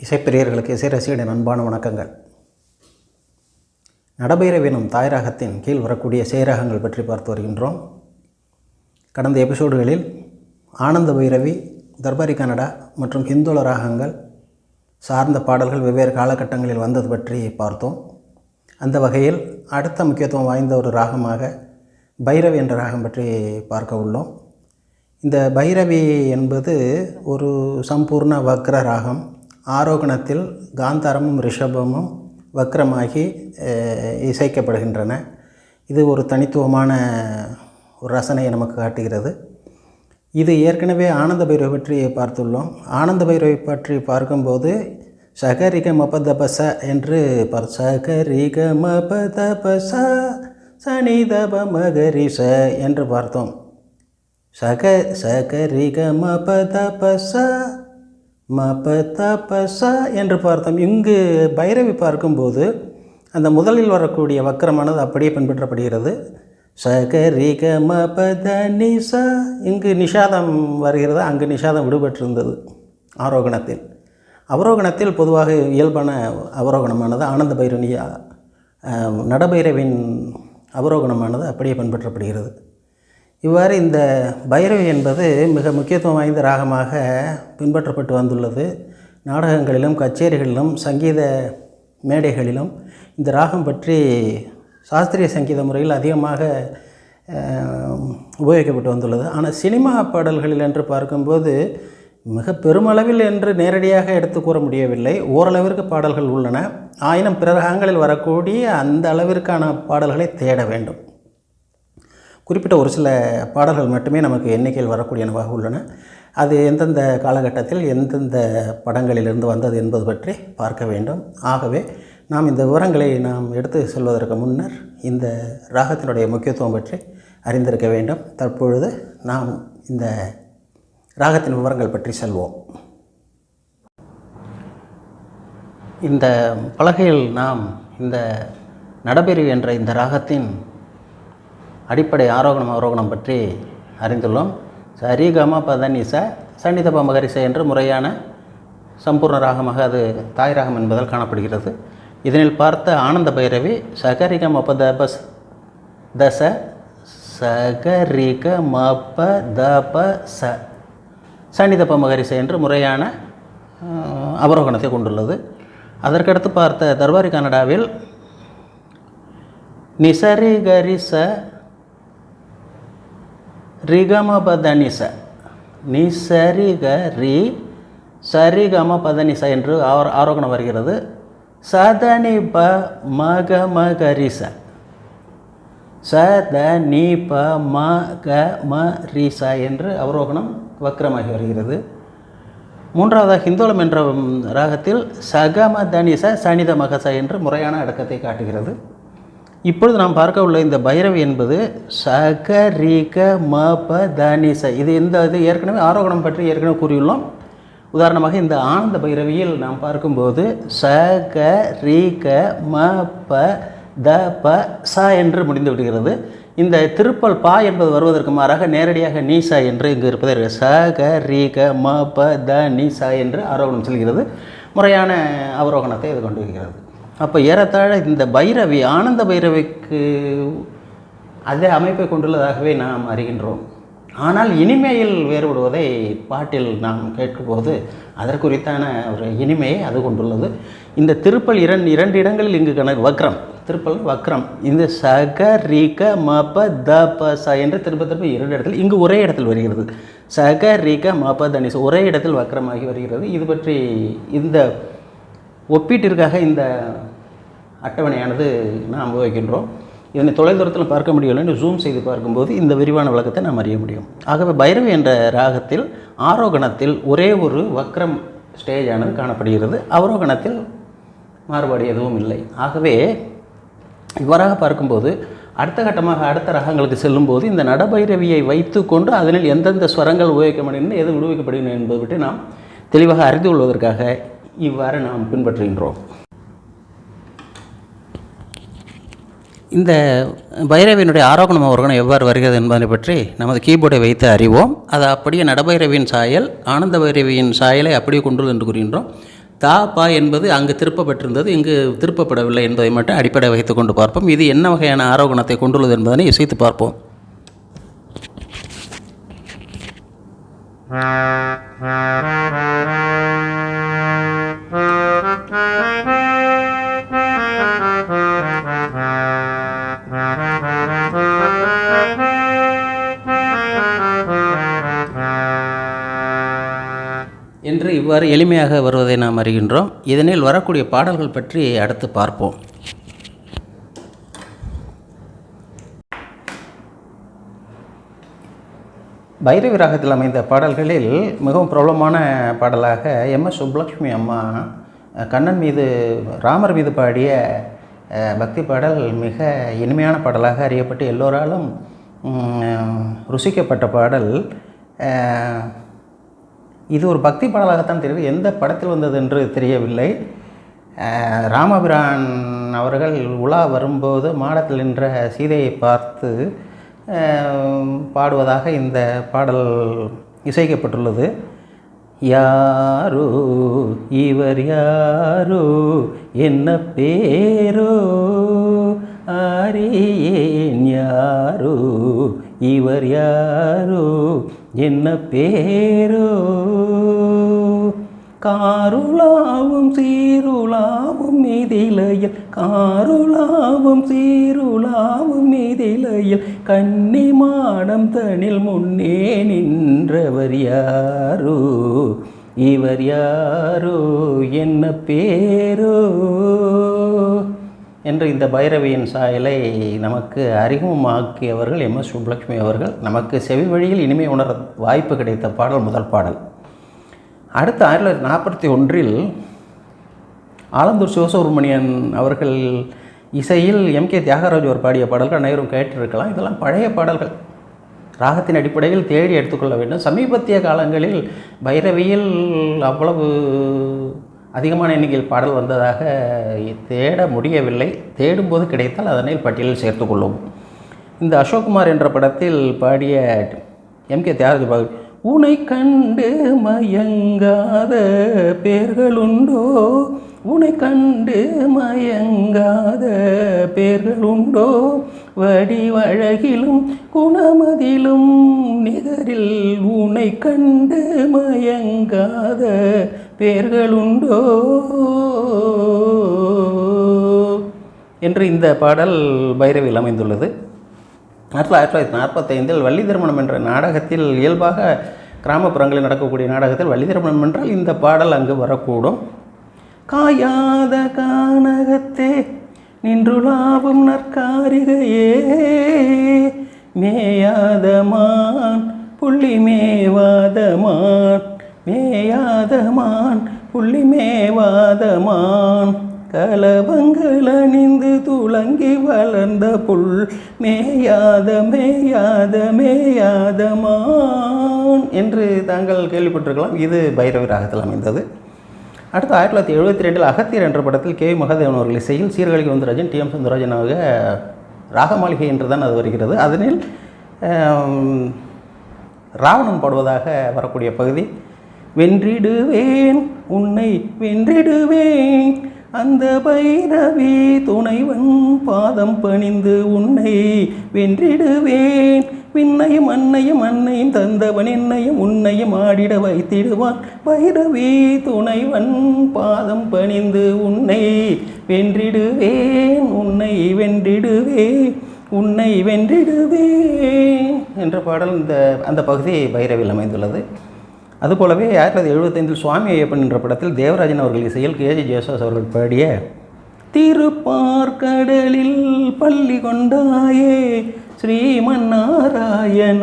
இசைப்பிரியர்களுக்கு இசை ரசிகனின் அன்பான வணக்கங்கள். நடபைரவினும் தாயரகத்தின் கீழ் வரக்கூடிய சேராகங்கள் பற்றி பார்த்து வருகின்றோம். கடந்த எபிசோடுகளில் ஆனந்த பைரவி தர்பாரி கன்னடா மற்றும் ஹிந்துல ராகங்கள் சார்ந்த பாடல்கள் வெவ்வேறு காலகட்டங்களில் வந்தது பற்றி பார்த்தோம். அந்த வகையில் அடுத்த முக்கியத்துவம் வாய்ந்த ஒரு ராகமாக பைரவி என்ற ராகம் பற்றி பார்க்க உள்ளோம். இந்த பைரவி என்பது ஒரு சம்பூர்ண வக்ர ராகம். ஆரோகணத்தில் காந்தாரமும் ரிஷபமும் வக்ரமாகி இசைக்கப்படுகின்றன. இது ஒரு தனித்துவமான ஒரு ரசனையை நமக்கு காட்டுகிறது. இது ஏற்கனவே ஆனந்த பைரவை பற்றி பார்த்துள்ளோம். ஆனந்த பைரவை பற்றி பார்க்கும்போது சகரிக மபதபச என்று பார் சகரிக மபதபச சனிதப மகரிச என்று பார்த்தோம். சக சகரிக மபதபச மபதபச என்று பார்த்தோம். இங்கு பைரவி பார்க்கும்போது அந்த முதலில் வரக்கூடிய வக்கரமானது அப்படியே பின்பற்றப்படுகிறது. சகரிக மபத நிசா. இங்கு நிஷாதம் வருகிறது. அங்கு நிஷாதம் விடுபட்டிருந்தது ஆரோகணத்தில். அவரோகணத்தில் பொதுவாக இயல்பான அவரோகணமானது ஆனந்த பைரவனியா நடபைரவின் அவரோகணமானது அப்படியே பின்பற்றப்படுகிறது. இவ்வாறு இந்த பைரவி என்பது மிக முக்கியத்துவம் வாய்ந்த ராகமாக பின்பற்றப்பட்டு வந்துள்ளது. நாடகங்களிலும் கச்சேரிகளிலும் சங்கீத மேடைகளிலும் இந்த ராகம் பற்றி சாஸ்திரிய சங்கீத முறையில் அதிகமாக உபயோகிக்கப்பட்டு வந்துள்ளது. ஆனால் சினிமா பாடல்களில் என்று பார்க்கும்போது மிக பெருமளவில் என்று நேரடியாக எடுத்து கூற முடியவில்லை. ஓரளவிற்கு பாடல்கள் உள்ளன. ஆயினும் பிற ராகங்களில் வரக்கூடிய அந்த அளவிற்கான பாடல்களை தேட வேண்டும். குறிப்பிட்ட ஒரு சில பாடல்கள் மட்டுமே நமக்கு எண்ணிக்கையில் வரக்கூடியனவாக உள்ளன. அது எந்தெந்த காலகட்டத்தில் எந்தெந்த படங்களிலிருந்து வந்தது என்பது பற்றி பார்க்க வேண்டும். ஆகவே நாம் இந்த விவரங்களை நாம் எடுத்து செல்வதற்கு முன்னர் இந்த ராகத்தினுடைய முக்கியத்துவம் பற்றி அறிந்திருக்க வேண்டும். தற்பொழுது நாம் இந்த ராகத்தின் விவரங்கள் பற்றி செல்வோம். இந்த பலகையில் நாம் இந்த நடபெரு என்ற இந்த ராகத்தின் அடிப்படை ஆரோகணம் அவரோகணம் பற்றி அறிந்துள்ளோம். சரிகம பதனிச சன்னிதப மகரிச என்று முறையான சம்பூர்ண ராகமாக அது தாய் ராகம் என்பதால் காணப்படுகிறது. இதனில் பார்த்த ஆனந்த பைரவி சகரிக மபதபஸ் தச சகரிக மப தப ச சன்னிதப மகரிச என்று முறையான அவரோகணத்தை கொண்டுள்ளது. அதற்கடுத்து பார்த்த தர்பாரி கனடாவில் நிசரி கரிச ரிகம பதனிச நிசரிக ரி சரிகம பதனிச என்று ஆரோ ஆரோகணம் வருகிறது. சதனி ப மக மகரிச சத நீ ப ம க ம ரிச என்று அவரோகணம் வக்கரமாகி வருகிறது. மூன்றாவதாக ஹிந்தோளம் என்ற ராகத்தில் சகம தனிச சனித மகச என்று முறையான அடக்கத்தை காட்டுகிறது. இப்பொழுது நாம் பார்க்க உள்ள இந்த பைரவி என்பது சக ரீக ம ப தனிச இது இந்த இது ஏற்கனவே ஆரோகணம் பற்றி ஏற்கனவே கூறியுள்ளோம். உதாரணமாக இந்த ஆனந்த பைரவியில் நாம் பார்க்கும்போது சக ரீக ம ப த ப ச என்று முடிந்து விடுகிறது. இந்த திருப்பல் பா என்பது வருவதற்கு மாறாக நேரடியாக நீசா என்று இங்கு இருப்பதை ச க ரீ க ம ப த நீசா என்று ஆரோகணம் செல்கிறது. முறையான அவரோகணத்தை இது கொண்டு வருகிறது. அப்போ ஏறத்தாழ இந்த பைரவி ஆனந்த பைரவிக்கு அதே அமைப்பை கொண்டுள்ளதாகவே நாம் அறிகின்றோம். ஆனால் இனிமையில் வேறுபடுவதை பாட்டில் நாம் கேட்கும்போது அதற்குறித்தான ஒரு இனிமையை அது கொண்டுள்ளது. இந்த திருப்பல் இரண்டு இரண்டு இடங்களில் இங்கு கணக்கு வக்ரம் திருப்பல் வக்ரம். இந்த சக ரீக மப த ப ச என்று திருப்ப திருப்ப இரண்டு இடத்தில் இங்கு ஒரே இடத்தில் வருகிறது. சக ரீக மப தனிச ஒரே இடத்தில் வக்ரமாகி வருகிறது. இது பற்றி இந்த ஒப்பீட்டிற்காக இந்த அட்டவணையானது நாம் உபயோகிக்கின்றோம் இதனை தொலைதூரத்தில் பார்க்க முடியவில்லை ஜூம் செய்து பார்க்கும்போது இந்த விரிவான விளக்கத்தை நாம் அறிய முடியும். ஆகவே பைரவி என்ற ராகத்தில் ஆரோகணத்தில் ஒரே ஒரு வக்ரம் ஸ்டேஜானது காணப்படுகிறது. அவரோகணத்தில் மாறுபாடு எதுவும் இல்லை. ஆகவே இவ்வாறாக பார்க்கும்போது அடுத்த கட்டமாக அடுத்த ரகங்களுக்கு செல்லும்போது இந்த நடபைரவியை வைத்துக்கொண்டு அதனில் எந்தெந்த ஸ்வரங்கள் உபயோகிக்கப்படுகின்றன எது விடுவிக்கப்படுகின்றன என்பதை பற்றி நாம் தெளிவாக அறிந்து கொள்வதற்காக இவ்வாறு நாம் பின்பற்றுகின்றோம். இந்த பைரவியினுடைய ஆரோகணம் அவரோகணம் எவ்வாறு வருகிறது என்பதை பற்றி நமது கீபோர்டை வைத்து அறிவோம் அது அப்படியே நடபைரவியின் சாயல் ஆனந்த பைரவியின் சாயலை அப்படியே கொண்டுள்ளது என்று கூறுகின்றோம் தா பா என்பது அங்கு திருப்பப்பட்டிருந்தது இங்கு திருப்பப்படவில்லை என்பதை மட்டும் அடிப்படை வைத்துக் கொண்டு பார்ப்போம் இது என்ன வகையான ஆரோகணத்தை கொண்டுள்ளது என்பதனை இசைத்து பார்ப்போம் என்று இவ்வாறு எளிமையாக வருவதை நாம் அறிகின்றோம். இதனில் வரக்கூடிய பாடல்கள் பற்றி அடுத்து பார்ப்போம். பைரவி ராகத்தில் அமைந்த பாடல்களில் மிகவும் பிரபலமான பாடலாக எம் எஸ் சுப்புலட்சுமி அம்மா கண்ணன் மீது ராமர் மீது பாடிய பக்தி பாடல் மிக இனிமையான பாடலாக அறியப்பட்டு எல்லோராலும் ருசிக்கப்பட்ட பாடல். இது ஒரு பக்தி பாடலாகத்தான் தெரியுது. எந்த படத்தில் வந்தது என்று தெரியவில்லை. ராமபிரான் அவர்கள் உலா வரும்போது மாடத்தில் நின்ற சீதையை பார்த்து பாடுவதாக இந்த பாடல் இசைக்கப்பட்டுள்ளது. யாரோ இவர் யாரோ என்ன பேரோ அறியேன் யாரோ இவர் யாரோ என்ன பேரோ? காருளாவும் சீருளாவும் மீதிலையில் காருளாவும் சீருளாவும் மீதிலையில் கன்னி மாடம் தனில் முன்னே நின்றவர் யாரோ? இவர் யாரோ? என்ன பேரோ? என்று இந்த பைரவியின் சாயலை நமக்கு அறிமுகமாக்கியவர்கள் எம் எஸ் சுப்புலட்சுமி அவர்கள். நமக்கு செவி வழியில் இனிமை உணர வாய்ப்பு கிடைத்த பாடல் முதல் பாடல். அடுத்து ஆயிரத்தி தொள்ளாயிரத்தி நாற்பத்தி ஒன்றில் ஆலந்தூர் சிவசுப்ரமணியன் அவர்கள் இசையில் எம் கே தியாகராஜ் அவர் பாடிய பாடல்கள் அனைவரும் கேட்டிருக்கலாம். இதெல்லாம் பழைய பாடல்கள். ராகத்தின் அடிப்படையில் தேடி எடுத்துக்கொள்ள வேண்டும். சமீபத்திய காலங்களில் பைரவியில் அவ்வளவு அதிகமான எண்ணிக்கையில் பாடல் வந்ததாக தேட முடியவில்லை. தேடும்போது கிடைத்தால் அதனை பட்டியலில் சேர்த்துக்கொள்ளும் இந்த அசோக்குமார் என்ற படத்தில் பாடிய எம் கே தியாகராஜ பாடல் உனை கண்டு மயங்காத பேர்களுண்டோ? உனை கண்டு மயங்காத பேர்களுண்டோ? வடிவழகிலும் குணமதிலும் நிகரில் உனை கண்டு மயங்காத பேர்களுண்டோ? என்று இந்த பாடல் பைரவியில் அமைந்துள்ளது. ஆயிரத்தி தொள்ளாயிரத்தி நாற்பத்தைந்தில் வள்ளி திருமணம் என்ற நாடகத்தில் இயல்பாக கிராமப்புறங்களில் நடக்கக்கூடிய நாடகத்தில் வள்ளி திருமணம் என்றால் இந்த பாடல் அங்கு வரக்கூடும். காயாத கானகத்தே நின்றுலாவும் நற்காரிகையே. மேயாதமான் புள்ளி மேவாதமான் மேயாதமான் புள்ளி மேவாதமான் கலவங்கள் அணிந்து துளங்கி வளர்ந்த புல் மேயாத மேயாத மேயாதமான். என்று தாங்கள் கேள்விப்பட்டிருக்கலாம். இது பைரவி ராகத்தில் அமைந்தது. அடுத்து ஆயிரத்தி தொள்ளாயிரத்தி எழுபத்தி ரெண்டில் அகத்தியர் என்ற படத்தில் கே மகாதேவன் அவர்கள் இசையில் சீர்காழி வந்தராஜன் டி எம் சுந்தரராஜனாக ராகமாளிகை என்று தான் அது வருகிறது. அதனில் ராவணன் பாடுவதாக வரக்கூடிய பகுதி வென்றிடுவேன் உன்னை வென்றிடுவேன் அந்த பைரவி துணைவன் பாதம் பணிந்து உன்னை வென்றிடுவேன். விண்ணையும் அன்னையும் அன்னையும் தந்தவன் என்னையும் உன்னையும் ஆடிட வைத்திடுவான். பைரவி துணைவன் பாதம் பணிந்து உன்னை வென்றிடுவேன். உன்னை வென்றிடுவேன். உன்னை வென்றிடுவேன். என்ற பாடல் இந்த அந்த பகுதி பைரவில் அமைந்துள்ளது. அதுபோலவே ஆயிரத்தி தொள்ளாயிரத்தி எழுபத்தைந்தில் சுவாமி ஐயப்பன் என்ற படத்தில் தேவராஜன் அவர்கள் இசையில் கேஜி ஜேசுதாஸ் அவர்கள் பாடிய திருப்பார்கடலில் பள்ளி கொண்டாயே ஸ்ரீமன்னாராயண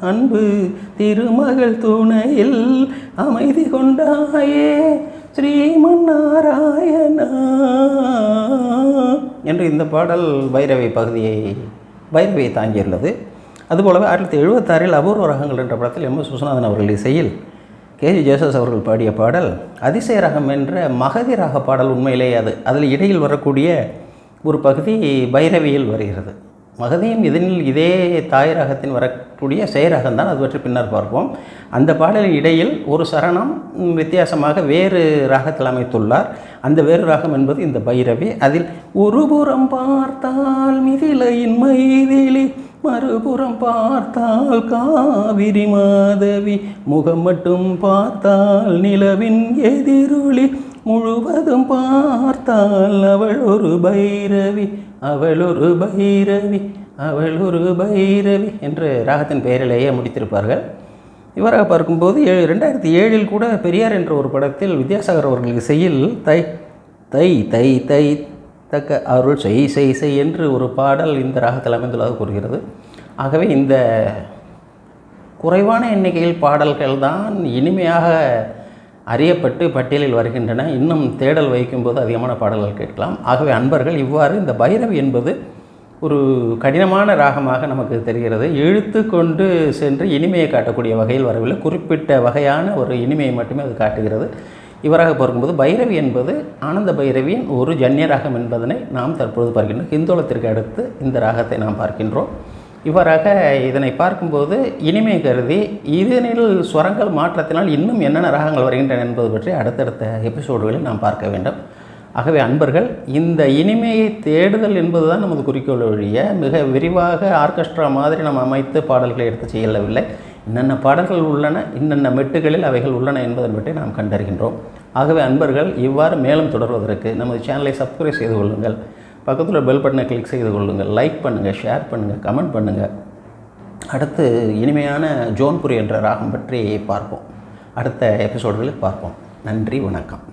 அன்பு திருமகள் துணையில் அமைதி கொண்டாயே ஸ்ரீமன்னாராயண. என்று இந்த பாடல் பைரவை பகுதியை பைரவியை தாங்கியுள்ளது. அதுபோலவே ஆயிரத்தி தொள்ளாயிரத்தி எழுபத்தாறில் அபூர்வ ரகங்கள் என்ற படத்தில் எம். எஸ். விஸ்வநாதன் அவர்கள் இசையில் கேஜி ஜேசஸ் அவர்கள் பாடிய பாடல் அதிசய ரகம் என்ற மகதி ராக பாடல் உண்மையிலேயே அது. அதில் இடையில் வரக்கூடிய ஒரு பகுதி பைரவியில் வருகிறது. மகதியும் இதனில் இதே தாய் ரகத்தின் வரக்கூடிய செயராகம் தான். அது பற்றி பின்னர் பார்ப்போம். அந்த பாடலின் இடையில் ஒரு சரணம் வித்தியாசமாக வேறு ராகத்தில் அமைத்துள்ளார். அந்த வேறு ராகம் என்பது இந்த பைரவி. அதில் ஒருபுறம் பார்த்தால் மிதிலையின் மைதிலி மறுபுறம் பார்த்தால் காவிரி மாதவி முகம் மட்டும் பார்த்தால் நிலவின் எதிரொலி முழுவதும் பார்த்தால் அவள் ஒரு பைரவி அவள் ஒரு பைரவி அவள் ஒரு பைரவி என்று ராகத்தின் பெயரிலேயே முடித்திருப்பார்கள். இவராக பார்க்கும்போது ஏழு ரெண்டாயிரத்தி ஏழில் கூட பெரியார் என்ற ஒரு படத்தில் வித்யாசாகர் அவர்களுக்கு இசையில் தை தை தை தை தக்க அருள் செய் செய் செய் என்று ஒரு பாடல் இந்த ராகத்தில் அமைந்துள்ளதாக கூறுகிறது. ஆகவே இந்த குறைவான எண்ணிக்கையில் பாடல்கள் தான் இனிமையாக அறியப்பட்டு பட்டியலில் வருகின்றன. இன்னும் தேடல் வைக்கும்போது அதிகமான பாடல்கள் கேட்கலாம். ஆகவே அன்பர்கள் இவ்வாறு இந்த பைரவி என்பது ஒரு கடினமான ராகமாக நமக்கு தெரிகிறது. இழுத்து கொண்டு சென்று இனிமையை காட்டக்கூடிய வகையில் வரவில்லை. குறிப்பிட்ட வகையான ஒரு இனிமையை மட்டுமே அது காட்டுகிறது. இவராக பார்க்கும்போது பைரவி என்பது ஆனந்த பைரவியின் ஒரு ஜன்னிய ராகம் என்பதனை நாம் தற்பொழுது பார்க்கின்றோம். ஹிந்தோளத்திற்கு அடுத்து இந்த ராகத்தை நாம் பார்க்கின்றோம். இவ்வாறாக இதனை பார்க்கும்போது இனிமை கருதி இதனில் ஸ்வரங்கள் மாற்றத்தினால் இன்னும் என்னென்ன ராகங்கள் வருகின்றன என்பது பற்றி அடுத்தடுத்த எபிசோடுகளில் நாம் பார்க்க வேண்டும். ஆகவே அன்பர்கள் இந்த இனிமையை தேடுதல் என்பதுதான் நமது குறிக்கோள் ஒழிய மிக விரிவாக ஆர்கெஸ்ட்ரா மாதிரி நாம் அமைத்து பாடல்களை எடுத்து செய்யவில்லை. என்னென்ன பாடல்கள் உள்ளன இன்னென்ன மெட்டுகளில் அவைகள் உள்ளன என்பதன் பற்றி நாம் கண்டறிகின்றோம். ஆகவே அன்பர்கள் இவ்வாறு மேலும் தொடர்வதற்கு நமது சேனலை சப்ஸ்கிரைப் செய்து கொள்ளுங்கள். பக்கத்தில் பெல் பட்டனை கிளிக் செய்து கொள்ளுங்கள். லைக் பண்ணுங்கள் ஷேர் பண்ணுங்கள் கமெண்ட் பண்ணுங்கள் அடுத்து இனிமையான ஜோன்புரி என்ற ராகம் பற்றி பார்ப்போம். அடுத்த எபிசோடுகளில் பார்ப்போம். நன்றி வணக்கம்.